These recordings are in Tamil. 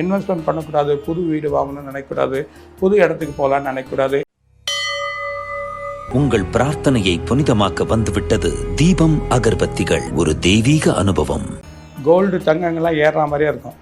இன்வெஸ்ட்மெண்ட் பண்ணக்கூடாது புது வீடு வாங்கணும்னு நினைக்கக்கூடாது புது இடத்துக்கு போகலான்னு நினைக்கக்கூடாது. உங்கள் பிரார்த்தனையை புனிதமாக்க வந்துவிட்டது தீபம் அகர்பத்திகள் ஒரு தெய்வீக அனுபவம். கோல்டு தங்கங்கள்லாம் ஏறுற மாதிரியே இருக்கும்.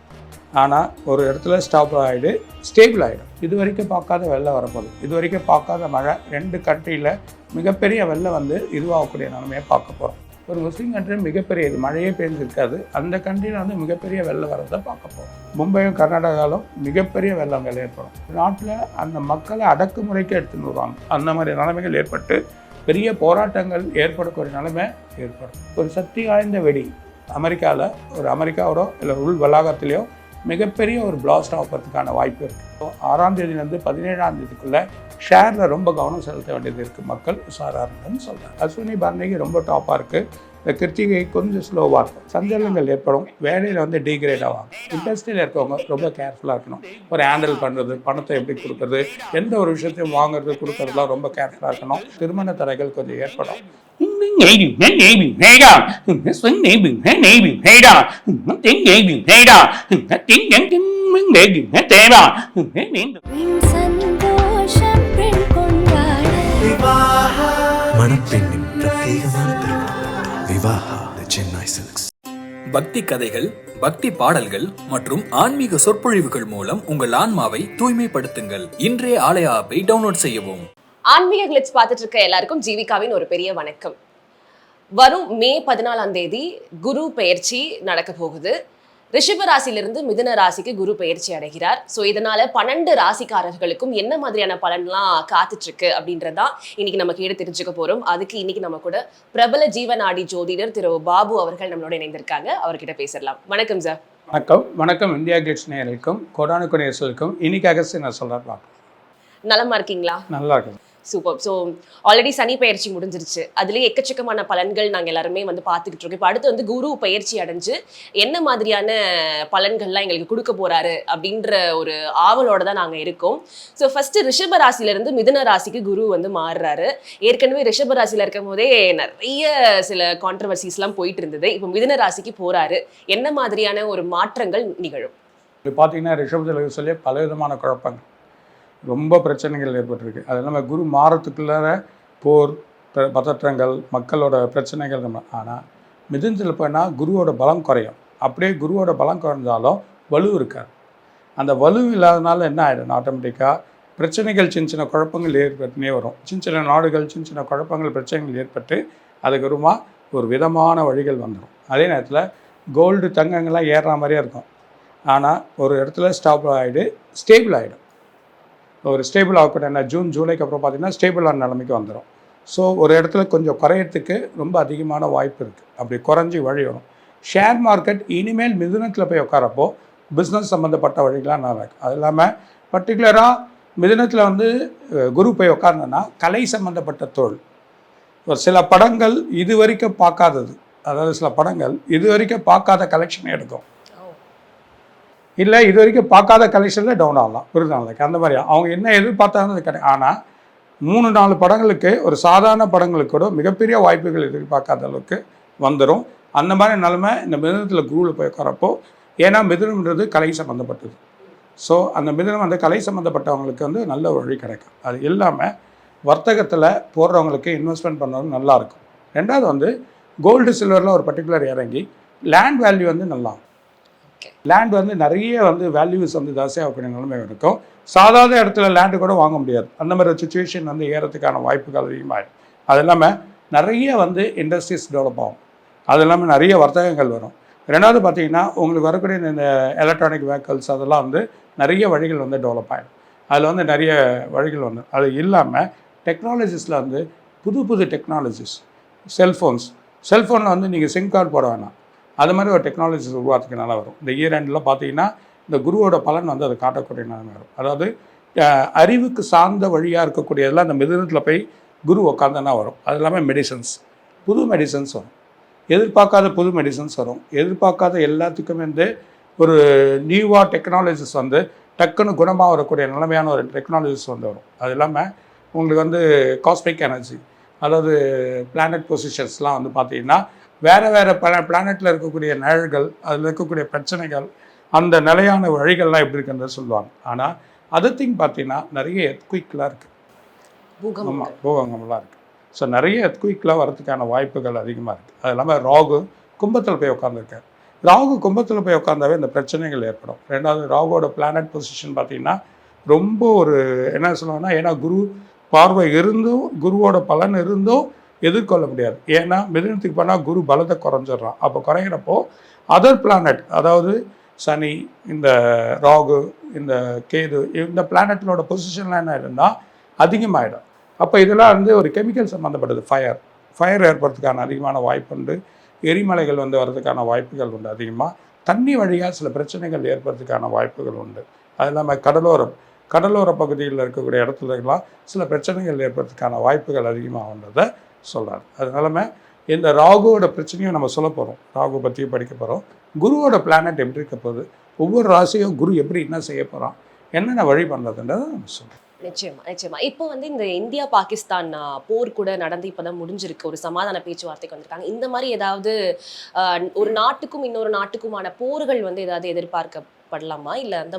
ஆனால் ஒரு இடத்துல ஸ்டாப் ஆகிடு ஸ்டேபிள் ஆகிடும் இது வரைக்கும் பார்க்காத வெள்ளம் வரப்போகுது. இது வரைக்கும் பார்க்காத மழை. ரெண்டு கண்ட்ரியில் மிகப்பெரிய வெள்ளம் வந்து இதுவாகக்கூடிய நிலைமையை பார்க்க போகிறோம் ஒரு முஸ்லீம் கண்ட்ரி மிகப்பெரிய இது மழையே பெய்ஞ்சிருக்காது அந்த கண்ட்ரியில் வந்து மிகப்பெரிய வெள்ளம் வரதை பார்க்க போகிறோம் மும்பையும் கர்நாடகாவிலும் மிகப்பெரிய வெள்ளங்கள் ஏற்படும். நாட்டில் அந்த மக்களை அடக்குமுறைக்கு எடுத்துன்னு வருவாங்க. அந்த மாதிரி நிலைமைகள் ஏற்பட்டு பெரிய போராட்டங்கள் ஏற்படக்கூடிய நிலைமை ஏற்படும். ஒரு சக்தி வாய்ந்த வெடி அமெரிக்காவில் ஒரு அமெரிக்காவோட இல்லை உள் வளாகத்திலேயோ மிகப்பெரிய ஒரு பிளாஸ்ட் ஆகிறதுக்கான வாய்ப்பு இருக்குது ஆறாம் தேதியிலேருந்து பதினேழாம் தேதிக்குள்ளே ஷேரில் ரொம்ப கவனம் செலுத்த வேண்டியது இருக்குது மக்கள் உஷாராருன்னு சொல்கிறாங்க அஸ்வினி பரணிக்கு ரொம்ப டாப்பாக இருக்குது இந்த கிருத்திகை கொஞ்சம் ஸ்லோவாக இருக்கும். சஞ்சலங்கள் ஏற்படும். வேலையில் வந்து டீக்ரேட் ஆவாங்க. இண்டஸ்ட்ரியில் இருக்கவங்க ரொம்ப கேர்ஃபுல்லாக இருக்கணும். ஒரு ஹேண்டில் பண்ணுறது பணத்தை எப்படி கொடுக்குறது எந்த ஒரு விஷயத்தையும் வாங்குறது கொடுக்கறதுலாம் ரொம்ப கேர்ஃபுல்லாக இருக்கணும். திருமண தடைகள் கொஞ்சம் ஏற்படும். சந்தோஷம் மணப்பெண்ணின் பிரத்யேகமான சென்னை சில்க்ஸ் பக்தி கதைகள் பக்தி பாடல்கள் மற்றும் ஆன்மீக சொற்பொழிவுகள் மூலம் உங்கள் ஆன்மாவை தூய்மைப்படுத்துங்கள். இன்றைய ஆலய ஆப்பை டவுன்லோட் செய்யவும். ஆன்மீக கிளிட்ஸ் பார்த்துட்டு இருக்க எல்லாருக்கும் ஜீவிகாவின் ஒரு பெரிய வணக்கம். வரும் மே பதினாலாம் தேதி குரு பெயர்ச்சி நடக்க போகுது. ரிஷப ராசியிலிருந்து மிதுன ராசிக்கு குரு பெயர்ச்சி அடைகிறார். ஸோ இதனால பன்னெண்டு ராசிக்காரர்களுக்கும் என்ன மாதிரியான பலன்லாம் காத்துட்டு இருக்கு அப்படின்றதான் இன்னைக்கு நம்ம கேட்டு தெரிஞ்சுக்க போறோம். அதுக்கு இன்னைக்கு நம்ம கூட பிரபல ஜீவநாடி ஜோதிடர் திரு பாபு அவர்கள் நம்மளோட இணைந்திருக்காங்க. அவர்கிட்ட பேசலாம். வணக்கம் சார் வணக்கம். வணக்கம். இந்தியா கேட்ஸ் நேயர்களுக்கும் கோடானுக்கு நேயர்களுக்கும் இன்னைக்கு அகஸ்ட் நான் பார்க்கலாம் நலமா இருக்கீங்களா? நல்லா இருக்கும். சூப்பர் ஸோ ஆல்ரெடி சனி பயிற்சி முடிஞ்சிருச்சு. அதுலேயே எக்கச்சக்கமான பலன்கள் நாங்கள் எல்லாருமே வந்து பார்த்துக்கிட்டு இருக்கோம். இப்போ அடுத்து வந்து குரு பயிற்சி அடைஞ்சு என்ன மாதிரியான பலன்கள்லாம் எங்களுக்கு கொடுக்க போறாரு அப்படின்ற ஒரு ஆவலோட தான் நாங்கள் இருக்கோம். ஸோ ஃபர்ஸ்ட் ரிஷப ராசியிலேருந்து மிதுன ராசிக்கு குரு வந்து மாறுறாரு. ஏற்கனவே ரிஷப ராசியில் இருக்கும் போதே நிறைய சில கான்ட்ரவர்சிஸ்லாம் போயிட்டு இருந்தது. இப்போ மிதுன ராசிக்கு போறாரு. என்ன மாதிரியான ஒரு மாற்றங்கள் நிகழும்? இது பார்த்தீங்கன்னா ரிஷபத்தில் சொல்லி பல விதமான குழப்பங்கள். ரொம்ப பிரச்சனைகள் ஏற்பட்டிருக்கு. அது இல்லாமல் குரு மாறத்துக்குள்ளார போர் ப- பதற்றங்கள் மக்களோட பிரச்சனைகள் நம்ம ஆனால் மிதுனத்தில் போனால் குருவோட பலம் குறையும். அப்படியே குருவோட பலம் குறைஞ்சாலும் வலு இருக்காது. அந்த வலு இல்லாதனால என்ன ஆகிடும் ஆட்டோமேட்டிக்காக பிரச்சனைகள் சின்ன சின்ன குழப்பங்கள் ஏற்பட்டுனே வரும். சின்ன சின்ன நாடுகள் சின்ன சின்ன குழப்பங்கள் பிரச்சனைகள் ஏற்பட்டு அதுக்கு ஒரு விதமான வழிகள் வந்துடும் அதே நேரத்தில் கோல்டு தங்கங்கள்லாம் ஏறுற மாதிரியே இருக்கும். ஆனால் ஒரு இடத்துல ஸ்டாப் ஆகிடு ஸ்டேபிள் ஆகிடும் ஒரு ஸ்டேபிள் ஆகக்கூடிய என்ன? ஜூன் ஜூலைக்கு அப்புறம் பார்த்தீங்கன்னா ஸ்டேபிளான நிலைமைக்கு வந்துடும் ஸோ ஒரு இடத்துல கொஞ்சம் குறையிறதுக்கு ரொம்ப அதிகமான வாய்ப்பு இருக்குது அப்படி குறைஞ்சி வழி வரும் ஷேர் மார்க்கெட் இனிமேல் மிதுனத்தில் போய் உட்காரப்போ பிஸ்னஸ் சம்மந்தப்பட்ட வழிகளாக நல்லா இருக்குது அது இல்லாமல் பர்டிகுலராக மிதுனத்தில் வந்து குரு போய் உட்கார்ந்தோன்னா கலை சம்மந்தப்பட்ட தொழில். ஒரு சில படங்கள் இது வரைக்கும் பார்க்காதது. அதாவது சில படங்கள் இது வரைக்கும் பார்க்காத கலெக்ஷன் எடுக்கும். இல்லை இது வரைக்கும் பார்க்காத கலெக்ஷனில் டவுன் ஆகலாம். ஒரு நாளைக்கு அந்த மாதிரி. அவங்க என்ன எதிர்பார்த்தாங்க அது கிடையாது. ஆனால் மூணு நாலு படங்களுக்கு ஒரு சாதாரண படங்களுக்கு கூட மிகப்பெரிய வாய்ப்புகள் எதிர்பார்க்காத அளவுக்கு வந்துடும் அந்த மாதிரி நிலமை இந்த மிதனத்தில் குருவில் போய் உட்காரப்போ ஏன்னா மிதனம்ன்றது கலை சம்மந்தப்பட்டது ஸோ அந்த மிதனம் வந்து கலை சம்மந்தப்பட்டவங்களுக்கு வந்து நல்ல வழி கிடைக்கும். அது இல்லாமல் வர்த்தகத்தில் போடுறவங்களுக்கு இன்வெஸ்ட்மெண்ட் பண்ணுறது நல்லாயிருக்கும் ரெண்டாவது வந்து கோல்டு சில்வரில் ஒரு பர்டிகுலர் இறங்கி லேண்ட் வேல்யூ வந்து நல்லா லேண்ட் வந்து நிறைய வந்து வேல்யூஸ் வந்து ஜாஸ்தியாகக்கூடிய நிலைமை இருக்கும். சாதாரண இடத்துல லேண்டு கூட வாங்க முடியாது. அந்த மாதிரி சுச்சுவேஷன் வந்து ஏறத்துக்கான வாய்ப்புகள் அதிகமாகிடும் அது இல்லாமல் நிறைய வந்து இண்டஸ்ட்ரீஸ் டெவலப் ஆகும். அது இல்லாமல் நிறைய வர்த்தகங்கள் வரும். ரெண்டாவது பார்த்தீங்கன்னா உங்களுக்கு வரக்கூடிய இந்த எலக்ட்ரானிக் வெஹிக்கல்ஸ் அதெல்லாம் வந்து நிறைய வழிகள் வந்து டெவலப் ஆகிடும் அதில் வந்து நிறைய வழிகள் வந்து அது இல்லாமல் டெக்னாலஜிஸில் வந்து புது புது டெக்னாலஜிஸ் செல்ஃபோன்ஸ் செல்ஃபோனில் வந்து நீங்கள் சிம் கார்டு போட வேணாம். அது மாதிரி ஒரு டெக்னாலஜிஸ் உருவாத்துக்கு வரும். இந்த இயர் எண்டில் பார்த்தீங்கன்னா இந்த குருவோட பலன் வந்து அதை காட்டக்கூடிய நிலைமை வரும் அதாவது அறிவுக்கு சார்ந்த வழியாக இருக்கக்கூடியதெல்லாம் அந்த மிதனத்தில் போய் குரு உட்காந்தனா வரும். அது இல்லாமல் மெடிசன்ஸ் புது மெடிசன்ஸ் வரும். எதிர்பார்க்காத புது மெடிசன்ஸ் வரும். எதிர்பார்க்காத எல்லாத்துக்குமே வந்து ஒரு நியூவாக டெக்னாலஜிஸ் வந்து டக்குன்னு குணமாக வரக்கூடிய நிலைமையான ஒரு டெக்னாலஜிஸ் வந்து வரும். அது இல்லாமல் உங்களுக்கு வந்து காஸ்மிக் எனர்ஜி அதாவது பிளானட் பொசிஷன்ஸ்லாம் வந்து பார்த்தீங்கன்னா வேறு வேறு பல பிளானட்டில் இருக்கக்கூடிய நிழல்கள் அதில் இருக்கக்கூடிய பிரச்சனைகள் அந்த நிலையான வழிகள்லாம் எப்படி இருக்குன்றத சொல்லுவாங்க. ஆனால் அதர் திங் பார்த்தீங்கன்னா நிறைய எத்குயிக்லாம் இருக்குது ஆமாம் பூகங்கம்லாம் இருக்குது ஸோ நிறைய எத்குயிக்லாம் வரதுக்கான வாய்ப்புகள் அதிகமாக இருக்குது அது இல்லாமல் ராகு கும்பத்தில் போய் உட்காந்துருக்காரு ராகு கும்பத்தில் போய் உட்காந்தாவே இந்த பிரச்சனைகள் ஏற்படும். ரெண்டாவது ராகுவோட பிளானட் பொசிஷன் பார்த்தீங்கன்னா ரொம்ப ஒரு என்ன சொல்லுவாங்கன்னா ஏன்னா குரு பார்வை இருந்தும் குருவோட பலன் இருந்தும் எதிர்கொள்ள முடியாது. ஏன்னா மிதனத்துக்கு போனால் குரு பலத்தை குறைஞ்சிடுறான். அப்போ குறையிறப்போ அதர் பிளானட் அதாவது சனி இந்த ராகு இந்த கேது இந்த பிளானட்டோட பொசிஷன்லாம் என்ன இருந்தால் அதிகமாகிடும் அப்போ இதெல்லாம் வந்து ஒரு கெமிக்கல் சம்மந்தப்பட்டது ஃபயர் ஃபயர் ஏற்படுறதுக்கான அதிகமான வாய்ப்பு உண்டு. எரிமலைகள் வந்து வர்றதுக்கான வாய்ப்புகள் உண்டு அதிகமாக தண்ணி வழியாக சில பிரச்சனைகள் ஏற்படுறதுக்கான வாய்ப்புகள் உண்டு. அது இல்லாமல் கடலோரம். கடலோர பகுதியில் இருக்கக்கூடிய இடத்துலலாம் சில பிரச்சனைகள் ஏற்படுறதுக்கான வாய்ப்புகள் அதிகமாக உண்டதை சொல்கிறார் அதனால இந்த ராகுவோட பிரச்சனையும் நம்ம சொல்ல போகிறோம் ராகு பற்றியும் படிக்க போகிறோம் குருவோட பிளானட் எப்படி இருக்க போகுது. ஒவ்வொரு ராசியும் குரு எப்படி என்ன செய்ய போகிறான் என்னென்ன வழி பண்ணுறதுன்றதை நம்ம சொல்கிறோம் நிச்சயமா நிச்சயமா. இப்போ வந்து இந்த இந்தியா பாகிஸ்தான் போர் கூட நடந்து இப்போதான் முடிஞ்சிருக்கு. ஒரு சமாதான பேச்சுவார்த்தைக்கு வந்திருக்காங்க. இந்த மாதிரி ஏதாவது ஒரு நாட்டுக்கும் இன்னொரு நாட்டுக்குமான போர்கள் வந்து ஏதாவது எதிர்பார்க்கப்படலாமா? இல்லை அந்த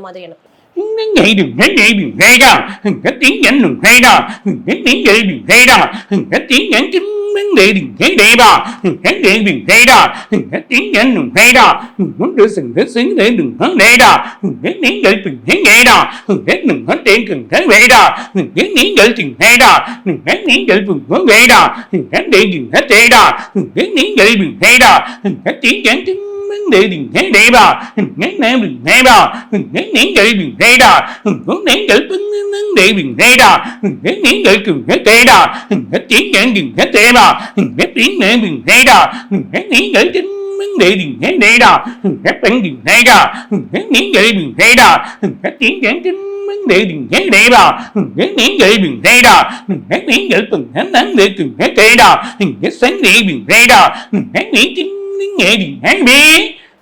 Vậy vậy vậy vậy đó, cái tiếng nhận được vậy đó, cái tiếng vậy được vậy đó, cái tiếng nhận chính vấn đề đừng thế đề bà, cái điện đừng thế đó, cái tiếng nhận đừng thế đó, muốn đưa sự thế xứng để đừng vấn đề đó, cái tiếng đợi từng thế nghệ đó, cái đừng hết tiền cần thế vậy đó, cái tiếng đợi từng thế đó, cái tiếng đợi từng vấn đề đó, cái điện đừng hết thế đó, cái tiếng đợi từng thế đó, cái tiếng nhận chính vấn đề đừng thấy đề bà đừng thấy nam đừng thấy bà đừng thấy nén gậy đừng thấy đà đừng có nén gậy vấn vấn đề đừng thấy đà đừng thấy nén gậy đừng thấy tệ đà đừng tiếng nhẹ đừng thấy tệ bà đừng tiếng nhẹ đừng thấy đà đừng thấy nén gậy chính vấn đề đừng thấy đề đà đừng thấy bệnh đừng thấy đà đừng thấy nén gậy đừng đà đừng tiếng nhẹ chính vấn đề đừng thấy đề đà đừng thấy nén gậy đừng đà đừng thấy nén gậy đừng nắng để đừng thấy tệ đà đừng sáng để đừng thấy đà đừng thấy chính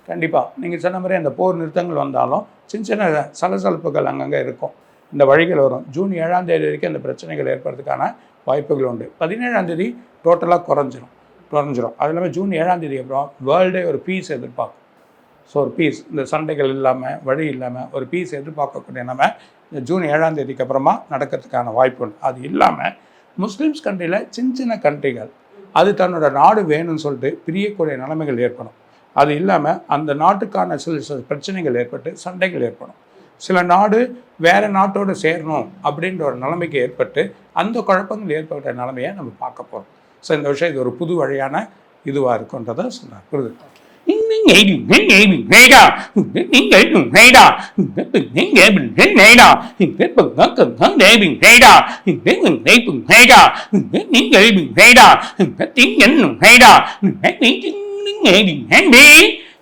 கண்டிப்பாக நீங்கள் சொன்ன மாதிரி அந்த போர் நிறுத்தங்கள் வந்தாலும் சின்ன சின்ன சலசலப்புகள் அங்கங்கே இருக்கும். இந்த வழிகள் வரும். ஜூன் ஏழாம் தேதி வரைக்கும் அந்த பிரச்சனைகள் ஏற்படுறதுக்கான வாய்ப்புகள் உண்டு. பதினேழாம் தேதி டோட்டலாக குறைஞ்சிரும். குறைஞ்சிரும். அது இல்லாமல் ஜூன் ஏழாம் தேதி அப்புறம் வேர்ல்டே ஒரு பீஸ் எதிர்பார்க்கும். ஸோ ஒரு பீஸ் இந்த சண்டைகள் இல்லாமல் வழி இல்லாமல் ஒரு பீஸ் எதிர்பார்க்கக்கூடிய நம்ம இந்த ஜூன் ஏழாம் தேதிக்கு அப்புறமா நடக்கிறதுக்கான வாய்ப்பு உண்டு. அது இல்லாமல் முஸ்லீம்ஸ் கண்ட்ரியில் சின்ன சின்ன கண்ட்ரிகள் அது தன்னோட நாடு வேணும்னு சொல்லிட்டு பிரியக்கூடிய நிலைமைகள் ஏற்படும். அது இல்லாமல் அந்த நாட்டுக்கான சில சில பிரச்சனைகள் ஏற்பட்டு சண்டைகள் ஏற்படும். சில நாடு வேறு நாட்டோடு சேரணும் அப்படின்ற ஒரு நிலைமைக்கு ஏற்பட்டு அந்த குழப்பங்கள் ஏற்பட்ட நிலைமையை நம்ம பார்க்க போகிறோம் ஸோ இந்த விஷயம் இது ஒரு புது வழியான இதுவாக இருக்குன்றதை சொன்னார். புரியுது?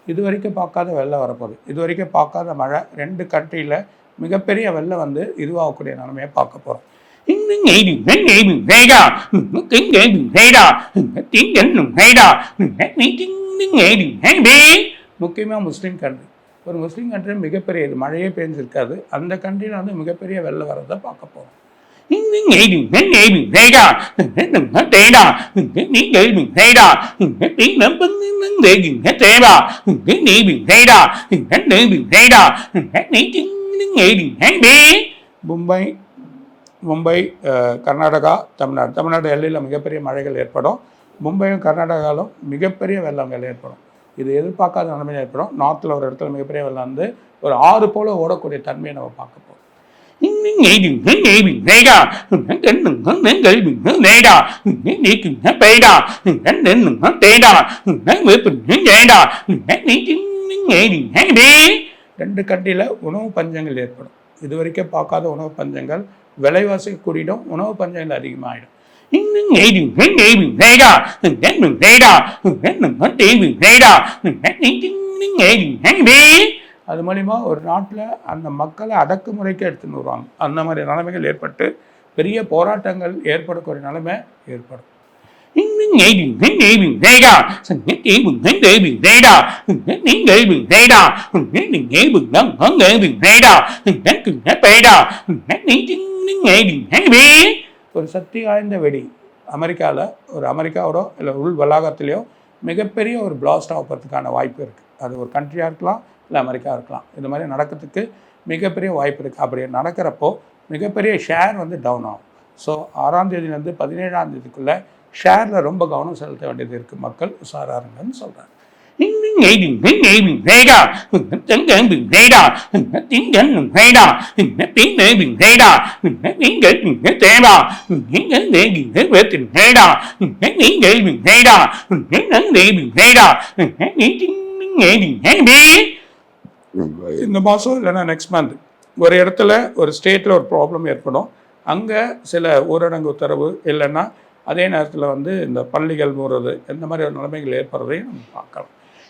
இது வரைக்கும் பார்க்காத வெள்ளம் வரப்போகுது இது வரைக்கும் பார்க்காத மழை ரெண்டு கண்ட்ரியில் மிகப்பெரிய வெள்ளம் வந்து இதுவாகக்கூடிய நிலைமையை பார்க்க போகிறோம் முக்கியமாக முஸ்லீம் கண்ட்ரி ஒரு முஸ்லீம் கண்ட்ரி மிகப்பெரிய இது மழையே பெஞ்சிருக்காது. அந்த கண்ட்ரியில் வந்து மிகப்பெரிய வெள்ளம் வரதை பார்க்க போகிறோம் மும்பை மும்பை கர்நாடகா தமிழ்நாடு தமிழ்நாடு எல்லையில் மிகப்பெரிய மழைகள் ஏற்படும். மும்பையும் கர்நாடகாவிலும் மிகப்பெரிய வெள்ளங்கள் ஏற்படும் இது எதிர்பார்க்காத நிலைமையில் ஏற்படும் நார்த்தில் ஒரு இடத்துல மிகப்பெரிய வெள்ளம் வந்து ஒரு ஆறு போல ஓடக்கூடிய தன்மையை நம்ம பார்க்க போகிறோம் ரெண்டு கட்டியில் உணவு பஞ்சங்கள் ஏற்படும் இது வரைக்கும் பார்க்காத உணவு பஞ்சங்கள் விலைவாசி கூடிடும் உணவு பஞ்சங்கள் அதிகமாகிடும் அது மூலிமா ஒரு நாட்டில் அந்த மக்களை அடக்குமுறைக்கு எடுத்துன்னு வருவாங்க. அந்த மாதிரி நிலைமைகள் ஏற்பட்டு பெரிய போராட்டங்கள் ஏற்படக்கூடிய நிலைமை ஏற்படும். ஒரு சக்தி வாய்ந்த வெடி. அமெரிக்காவில் ஒரு அமெரிக்காவோட இல்லை உள் வளாகத்திலேயோ மிகப்பெரிய ஒரு பிளாஸ்ட் ஆகிறதுக்கான வாய்ப்பு இருக்குது அது ஒரு கண்ட்ரியாக இருக்கலாம் இல்லை அமெரிக்கா இருக்கலாம். இது மாதிரி நடக்கிறதுக்கு மிகப்பெரிய வாய்ப்பு இருக்குது அப்படி நடக்கிறப்போ மிகப்பெரிய ஷேர் வந்து டவுன் ஆகும். ஸோ ஆறாம் தேதியிலேருந்து பதினேழாம் தேதிக்குள்ளே ஷேரில் ரொம்ப கவனம் செலுத்த வேண்டியது இருக்குது மக்கள் உஷாராருங்கன்னு சொல்கிறாங்க இந்த மாதம் இல்லைன்னா நெக்ஸ்ட் மந்த் ஒரு இடத்துல ஒரு ஸ்டேட்டில் ஒரு ப்ராப்ளம் ஏற்படும். அங்கே சில ஊரடங்கு உத்தரவு இல்லைன்னா அதே நேரத்தில் வந்து இந்த பள்ளிகள் மூடுறது இந்த மாதிரி ஒரு நிலைமைகள் ஏற்படுறதையும் நம்ம பார்க்கலாம்.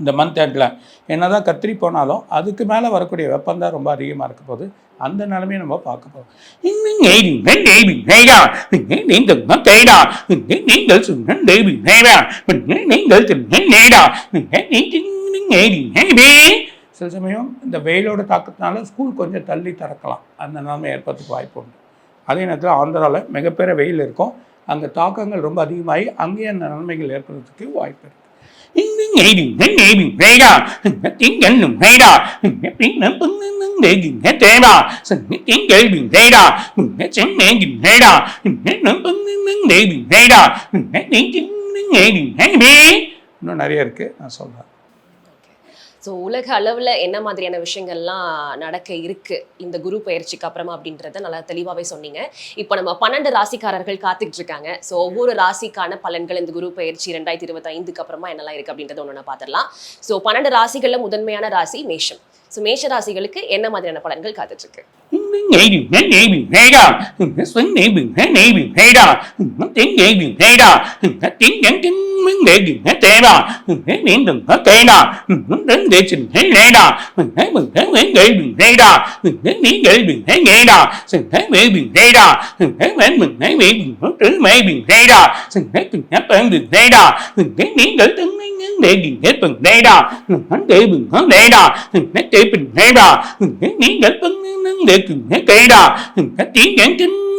இந்த மந்த் எண்டில் என்னதான் கத்திரி போனாலும் அதுக்கு மேலே வரக்கூடிய வெப்பம் தான் ரொம்ப அதிகமாக இருக்க போகுது அந்த நிலைமையை நம்ம பார்க்க போகிறோம் சில சமயம் இந்த வெயிலோட தாக்கத்தினால ஸ்கூல் கொஞ்சம் தள்ளி திறக்கலாம் அந்த நிலைமை ஏற்படுறதுக்கு வாய்ப்பு உண்டு அதே நேரத்தில் ஆந்திராவில் மிகப்பெரிய வெயில் இருக்கும் அங்கே தாக்கங்கள் ரொம்ப அதிகமாகி அங்கேயே அந்த நன்மைகள் ஏற்படுறதுக்கு வாய்ப்பு இருக்கு இன்னும் நிறைய இருக்கு. நான் சொல்றேன். ஸோ உலக அளவில் என்ன மாதிரியான விஷயங்கள்லாம் நடக்க இருக்குது இந்த குரு பயிற்சிக்கு அப்புறமா அப்படின்றத நல்லா தெளிவாகவே சொன்னீங்க. இப்போ நம்ம பன்னெண்டு ராசிக்காரர்கள் காத்துக்கிட்டு இருக்காங்க. ஸோ ஒவ்வொரு ராசிக்கான பலன்கள் இந்த குரு பயிற்சி ரெண்டாயிரத்தி இருபத்தைந்துக்கு அப்புறமா என்னெல்லாம் இருக்குது அப்படின்றத ஒன்று பார்த்துடலாம் ஸோ பன்னெண்டு ராசிகளில் முதன்மையான ராசி மேஷம். ஸோ மேஷ ராசிகளுக்கு என்ன மாதிரியான பலன்கள் காத்துட்ருக்கு இருக்கு நீங்கள் கேடா தீங்கன் để đình thế đế bà để để mình thế bà có đến để đình thế thế bà để bưng để cùng thế thế đà để tiếng để mình thế để mình thế đế đà mình thế gì thế đà mình thế thế mình thế đà mình thế ní để cùng hướng để mình thế đà mình thế ní để bưng để mình thế đà mình thế vấn để mình thế đà mình thế để gì thế thế đà mình thế để gửi mình thế mình hướng để gửi mình thế đà mình thế để về mình thế đà mình thế ní mình thế đà mình thế gửi mình thế về đà mình thế tiếng để mình thế đà mình thế chính để mình thế đà mình nghe kệ đó, nghe tiếng giảng kinh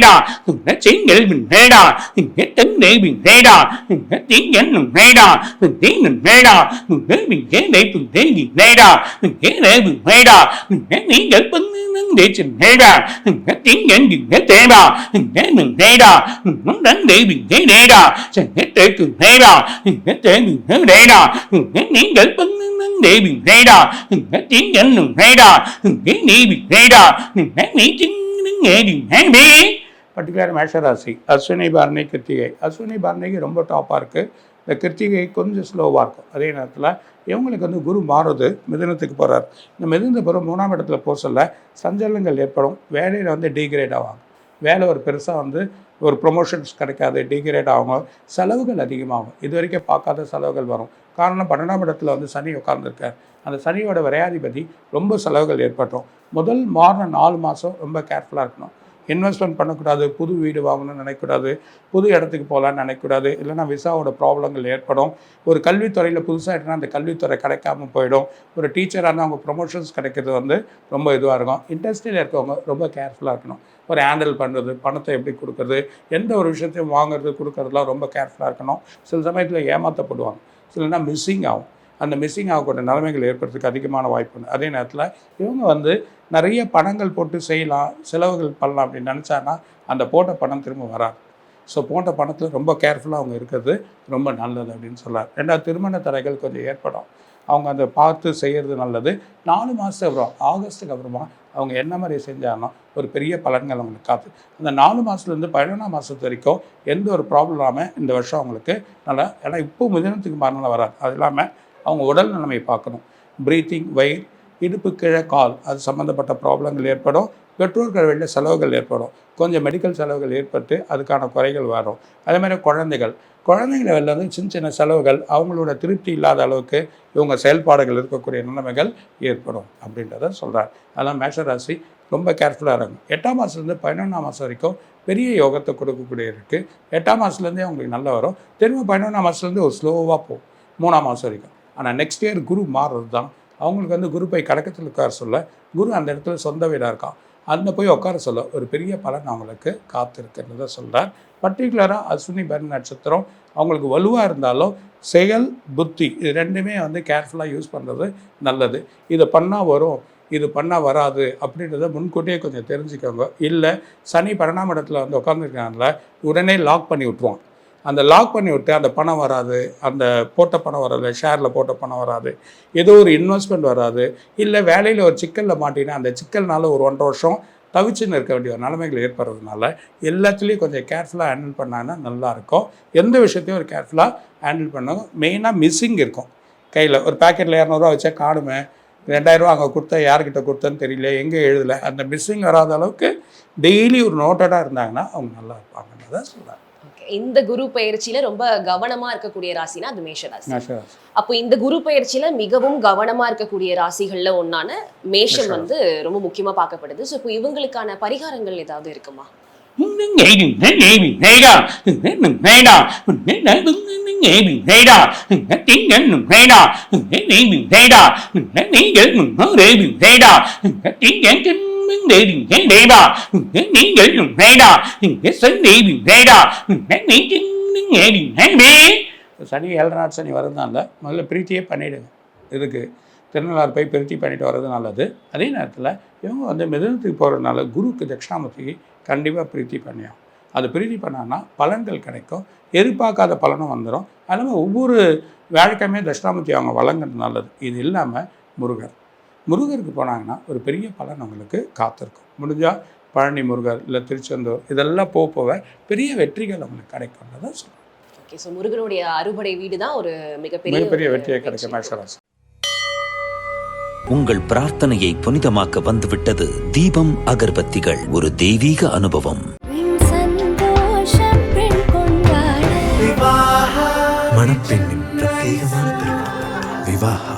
đà mình thế mình thế đà mình thế mình thế để mình thế gì thế đà mình thế để mình thế đà mình thế ní để bưng để trình thế đà mình thế tiếng nhánh mình thế thế đà mình thế mình thế đà mình muốn đánh để mình thế để đà mình thế để cường thế đà mình thế để mình thế để đà mình thế ní để bưng để mình thế đà thế tiếng nhánh mình thế đà thế ní mình thế đà thế ní chính nghe particular மேஷராசி அஸ்வினி பாரணி கிருத்திகை. அஸ்வினி பாரணிக்கு ரொம்ப டாப்பாக இருக்குது இந்த கிருத்திகை கொஞ்சம் ஸ்லோவாக இருக்கும். அதே நேரத்தில் இவங்களுக்கு வந்து குரு மாறுது. மிதனத்துக்கு போகிறார் இந்த மிதனத்துக்கு போகிற மூணாம் இடத்துல போக சொல்ல சஞ்சலங்கள் ஏற்படும். வேலையில் வந்து டிகிரேட் ஆவாங்க. வேலை ஒரு பெருசாக வந்து ஒரு ப்ரொமோஷன்ஸ் கிடைக்காது டிகிரேட் ஆகும் செலவுகள் அதிகமாகும். இது வரைக்கும் பார்க்காத செலவுகள் வரும். காரணம் பன்னெண்டாம் இடத்துல வந்து சனி உட்கார்ந்துருக்கார். அந்த சனியோட விரையாதிபதி ரொம்ப செலவுகள் ஏற்பட்டோம். முதல் மாறின நாலு மாதம் ரொம்ப கேர்ஃபுல்லாக இருக்கணும். இன்வெஸ்ட்மெண்ட் பண்ணக்கூடாது புது வீடு வாங்கணும்னு நினைக்கக்கூடாது புது இடத்துக்கு போகலான்னு நினைக்கக்கூடாது இல்லைன்னா விசாவோட ப்ராப்ளங்கள் ஏற்படும். ஒரு கல்வித்துறையில் புதுசாக எடுத்தா அந்த கல்வித்துறை கிடைக்காம போயிடும். ஒரு டீச்சராக அவங்க ப்ரொமோஷன்ஸ் கிடைக்கிறது வந்து ரொம்ப இதுவாக இருக்கும். இண்டஸ்ட்ரியில் இருக்கவங்க ரொம்ப கேர்ஃபுல்லாக இருக்கணும். ஒரு ஹேண்டில் பண்ணுறது பணத்தை எப்படி கொடுக்குறது எந்த ஒரு விஷயத்தையும் வாங்குறது கொடுக்கறதுலாம் ரொம்ப கேர்ஃபுல்லாக இருக்கணும். சில சமயத்தில் ஏமாற்றப்படுவாங்க சிலனா மிஸ்ஸிங் ஆகும். அந்த மிஸ்ஸிங் ஆகக்கூடிய நிலைமைகள் ஏற்படுறதுக்கு அதிகமான வாய்ப்பு உண்டு. அதே நேரத்தில் இவங்க வந்து நிறைய பணங்கள் போட்டு செய்யலாம் செலவுகள் பண்ணலாம் அப்படின்னு நினச்சாங்கன்னா அந்த போட்ட பணம் திரும்ப வராது. ஸோ போட்ட பணத்தில் ரொம்ப கேர்ஃபுல்லாக அவங்க இருக்கிறது ரொம்ப நல்லது அப்படின்னு சொல்லார் ரெண்டாவது திருமண தடைகள் கொஞ்சம் ஏற்படும். அவங்க அதை பார்த்து செய்கிறது நல்லது. நாலு மாதத்துக்கு அப்புறம் ஆகஸ்ட்டுக்கு அப்புறமா அவங்க என்ன மாதிரி செஞ்சாலும் ஒரு பெரிய பலன்கள் அவங்களுக்கு காத்து. அந்த நாலு மாதத்துலேருந்து பதினொன்றாம் மாதத்து வரைக்கும் எந்த ஒரு ப்ராப்ளம் இல்லாமல் இந்த வருஷம் அவங்களுக்கு நல்லா ஏன்னா இப்போ மிதனத்துக்கு மரணம் வராது. அது இல்லாமல் அவங்க உடல் நிலைமை பார்க்கணும். ப்ரீத்திங் வயிறு இடுப்பு கீழே கால். அது சம்மந்தப்பட்ட ப்ராப்ளங்கள் ஏற்படும். பெற்றோர்கள் வெளில செலவுகள் ஏற்படும். கொஞ்சம் மெடிக்கல் செலவுகள் ஏற்பட்டு அதுக்கான குறைகள் வரும். அதே மாதிரி குழந்தைகள். குழந்தைங்களை வெளில வந்து சின்ன சின்ன செலவுகள் அவங்களோட திருப்தி இல்லாத அளவுக்கு இவங்க செயல்பாடுகள் இருக்கக்கூடிய நிலைமைகள் ஏற்படும் அப்படின்றத சொல்கிறார் அதெல்லாம் மேஷராசி. ரொம்ப கேர்ஃபுல்லாக இருக்கும் எட்டாம் மாதத்துலேருந்து பதினொன்றாம் மாதம் வரைக்கும் பெரிய யோகத்தை கொடுக்கக்கூடிய இருக்குது எட்டாம் மாதத்துலேருந்தே அவங்களுக்கு நல்லா வரும். திரும்ப பதினொன்றாம் மாதத்துலேருந்து ஒரு ஸ்லோவாக போகும் மூணாம் மாதம் வரைக்கும். ஆனால் நெக்ஸ்ட் இயர் குரு மாறுறது தான் அவங்களுக்கு வந்து குரு போய் கடக்கத்தில் உட்கார சொல்ல குரு அந்த இடத்துல சொந்த வீடாக இருக்கான். அந்த போய் உட்கார சொல்ல ஒரு பெரிய பலன் அவங்களுக்கு காத்திருக்குன்றதை சொல்கிறார் பர்டிகுலராக அஸ்வினி பரணி நட்சத்திரம் அவங்களுக்கு வலுவாக இருந்தாலும் செயல் புத்தி இது ரெண்டுமே வந்து கேர்ஃபுல்லாக யூஸ் பண்ணுறது நல்லது. இதை பண்ணால் வரும் இது பண்ணால் வராது அப்படின்றத முன்கூட்டியே கொஞ்சம் தெரிஞ்சுக்கோங்க. இல்லை சனி பரணாமடத்தில் வந்து உட்காந்துருக்கனால உடனே லாக் பண்ணி விட்ருவான் அந்த லாக் பண்ணி விட்டு அந்த பணம் வராது அந்த போட்ட பணம் வராது ஷேரில் போட்ட பணம் வராது. ஏதோ ஒரு இன்வெஸ்ட்மெண்ட் வராது. இல்லை வேலையில் ஒரு சிக்கலில் மாட்டினா அந்த சிக்கல்னால ஒரு ஒன்றரை வருஷம் தவிச்சுன்னு இருக்க வேண்டிய ஒரு நிலைமைகள் ஏற்படுறதுனால எல்லாத்துலேயும் கொஞ்சம் கேர்ஃபுல்லாக ஹேண்டில் பண்ணாங்கன்னா நல்லாயிருக்கும். எந்த விஷயத்தையும் ஒரு கேர்ஃபுல்லாக ஹேண்டில் பண்ணணும் மெயினாக மிஸ்ஸிங் இருக்கும். கையில் ஒரு பேக்கெட்டில் இரநூறுவா வச்சா காணுமே. ரெண்டாயிரரூவா அங்கே கொடுத்தா யார்கிட்ட கொடுத்தேன்னு தெரியல எங்கே எழுதலை. அந்த மிஸ்ஸிங் வராத அளவுக்கு டெய்லி ஒரு நோட்டடாக இருந்தாங்கன்னா அவங்க நல்லா இருப்பாங்கன்றதை சொல்கிறாங்க இந்த குரு பயிற்சியில ரொம்ப கவனமா இருக்கக்கூடிய ராசினா அது மேஷ ராசி அப்போ இந்த குரு பயிற்சியில மிகவும் கவனமா இருக்கக்கூடிய ராசிகள்ல ஒன்னான மேஷம் வந்து ரொம்ப முக்கியமா பார்க்கப்படுது. ஸோ இப்போ இவங்களுக்கான பரிகாரங்கள் ஏதாவது இருக்குமா? சனி ஏழரை சனி வரதுனால முதல்ல பிரீத்தியே பண்ணிவிடுங்க இதுக்கு திருநள்ளாறு போய் பிரீத்தி பண்ணிட்டு வர்றது நல்லது. அதே நேரத்தில் இவங்க வந்து மிதனத்துக்கு போகிறதுனால குருவுக்கு தட்சிணாமூர்த்திக்கு கண்டிப்பாக பிரீத்தி பண்ணியும் அது பிரீத்தி பண்ணான்னா பலன்கள் கிடைக்கும். எதிர்பார்க்காத பலனும் வந்துடும் அதனால் ஒவ்வொரு வேலைக்கிழமையும் தட்சிணாமூர்த்தி அவங்க வழங்குறது நல்லது. இது இல்லாமல் முருகர். முருகருக்கு போனாங்கன்னா ஒரு பெரிய பலன் அவங்களுக்கு காத்திருக்கும். முடிஞ்சால் பழனி முருகர் இல்லை திருச்செந்தூர் இதெல்லாம் போக போக பெரிய வெற்றிகள் அவங்களுக்கு கிடைக்கும்ன்றதை சொல்லுவேன் ஓகே ஸோ முருகனுடைய அறுபடை வீடு தான் ஒரு மிகப்பெரிய மிகப்பெரிய வெற்றியை கிடைக்கும். மேஷராசி. உங்கள் பிரார்த்தனையை புனிதமாக்க வந்துவிட்டது தீபம் அகர்பத்திகள். ஒரு தெய்வீக அனுபவம். மணப்பெண்ணின் பிரத்யேகமான திருமணம் சில்க்ஸ்